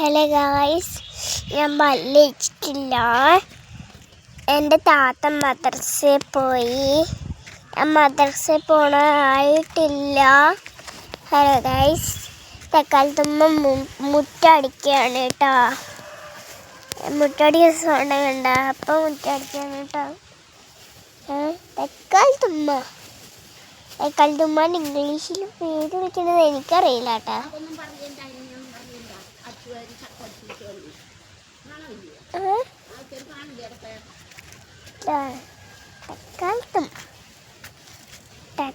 Hello guys ഞാൻ പല്ലിച്ചിട്ടില്ല എന്റെ താത്ത മദ്രസയിൽ പോയി. ഞാൻ മദ്രസയിൽ പോണായിട്ടില്ല. ഹലോ ഗായ്സ് തക്കാലത്തുമ്മ മുറ്റടിക്കുകയാണ് കേട്ടോ. മുറ്റടിക്കുന്ന സൗണ്ട് കണ്ട. അപ്പം മുറ്റടിക്കുകയാണ് കേട്ടോ. തക്കാലത്തുമ്മ തക്കാലത്തുമ്മ ഇംഗ്ലീഷിൽ പേര് വിളിക്കുന്നത് എനിക്കറിയില്ല കേട്ടോ. തക്കാലത്തും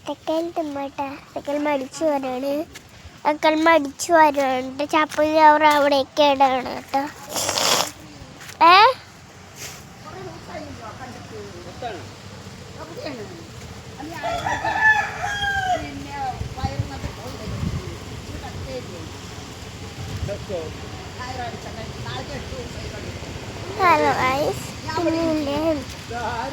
തക്കാലത്തും കേട്ടാ. തക്കൽ മടിച്ചു വരാണ്. തക്കൽ മടിച്ചു വരാണ് ചപ്പൽ അവർ അവിടേക്ക് ഇടാണ് കേട്ടോ. ഏ? ഹലോ ഗൈസ് പിന്നെ ആ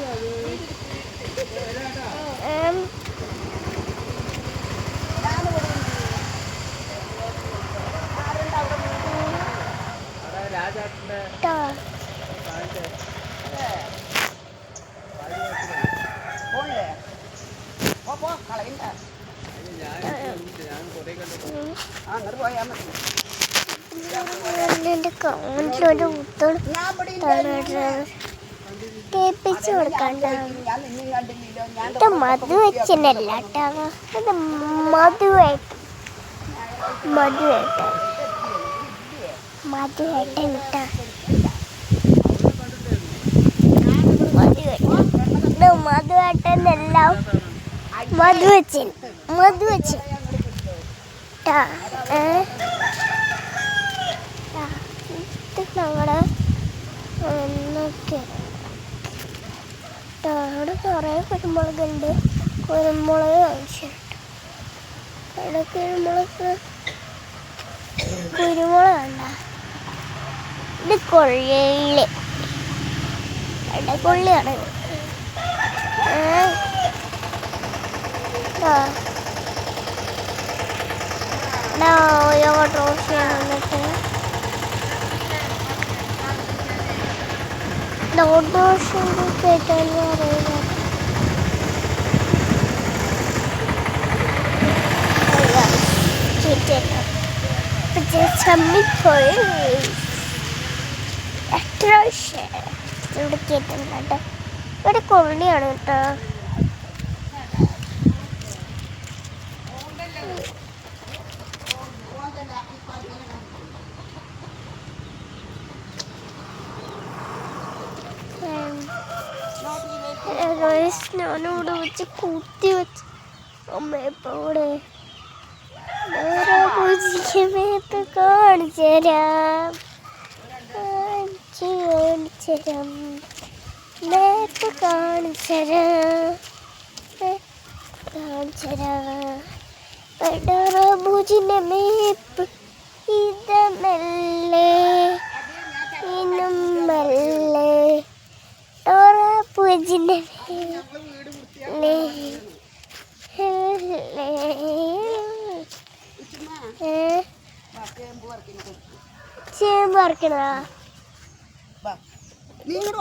ട്ടോ. ഉം. എന്റെ കൗണ്ടിലൊരു കുത്തോട് കേൾപ്പിച്ചു കൊടുക്കണ്ടാവും ഇത് മധു വെച്ചിട്ടല്ല കേട്ടോ. ഇത് മധുവായിട്ട് മധുവായിട്ട് മധുവായിട്ട് കേട്ടോ. മധു വെച്ചൻ മധു വെച്ചൻ ട്ടാ ഏ. അവിടെ കുറേ കുരുമുളകുണ്ട്. കുരുമുളക് ആവശ്യമുണ്ട് അവിടെ കുരുമുളക് കുരുമുളക് കണ്ട ഇത് കൊള്ളി കൊള്ളിയാണ്. ഏ ട്ടാ. ഡാ, യോഗ അട്രോഷൻ ഇവിടെ കേട്ടിട്ടുണ്ട് കേട്ടോ ഇവിടെ കൊള്ളിയാണ് കേട്ടോ ഞാനിവിടെ വെച്ച് കുത്തി വെച്ച്. അമ്മയപ്പോടെ വേറെ പൂജിക്കുമേത്ത് കാണിച്ചു കാണിച്ച് കാണിച്ചു തരാം നേരത്തെ കാണിച്ചു പൂജിന്റെ മേപ്പ് ഇത് മേലെ. ചേമ്പ് ഇങ്ങോട്ട്